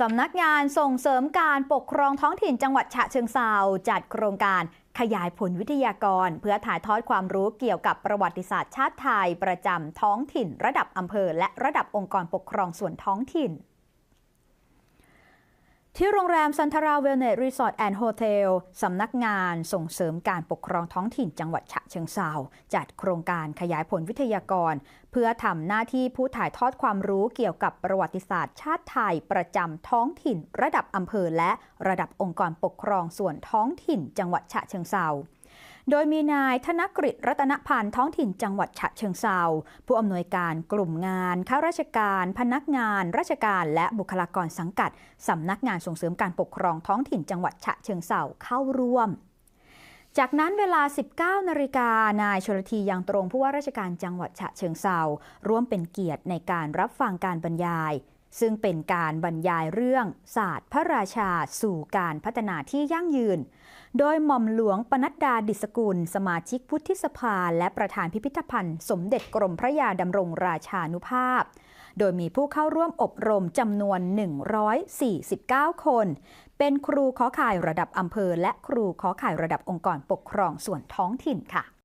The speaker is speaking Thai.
สำนักงานส่งเสริมการปกครองท้องถิ่นจังหวัดฉะเชิงเซาจัดโครงการขยายผลวิทยากร เพื่อถ่ายทอดความรู้เกี่ยวกับประวัติศาสตร์ชาติไทย ประจำท้องถิ่น ระดับอำเภอ และระดับองค์กรปกครองส่วนท้องถิ่น ที่โรงแรมซันทราเวลเนสรีสอร์ทแอนด์โฮเทลสำนักงานส่งเสริมการปกครองท้องถิ่นจังหวัดฉะเชิงเซาจัดโครงการขยายผลวิทยากร เพื่อทำหน้าที่ผู้ถ่ายทอดความรู้เกี่ยวกับประวัติศาสตร์ชาติไทยประจำท้องถิ่น ระดับอำเภอและระดับองค์กรปกครองส่วนท้องถิ่นจังหวัดฉะเชิงเซา โดยมีนายธนกฤษรัตนพันธ์ท้องถิ่นจังหวัดฉะเชิงเซาผู้อำนวยการกลุ่มงานข้าราชการ พนักงาน ราชการ และบุคลากรสังกัดสำนักงานส่งเสริมการปกครองท้องถิ่นจังหวัดฉะเชิงเซาเข้าร่วมจากนั้นเวลา 19 นาฬิกา นายชลทียังตรงผู้ว่าราชการจังหวัดฉะเชิงเซาร่วมเป็นเกียรติในการรับฟังการบรรยาย ซึ่งเป็นการบรรยายเรื่องศาสตร์พระราชาสู่การพัฒนาที่ยั่งยืน โดยหม่อมหลวงปนัดดาดิสกุล สมาชิกวุฒิสภา และประธานพิพิธภัณฑ์ สมเด็จกรมพระยาดำรงราชานุภาพ โดยมีผู้เข้าร่วมอบรมจำนวน 149 คน เป็นครูขอข่ายระดับอำเภอ และครูขอข่ายระดับองค์กรปกครองส่วนท้องถิ่นค่ะ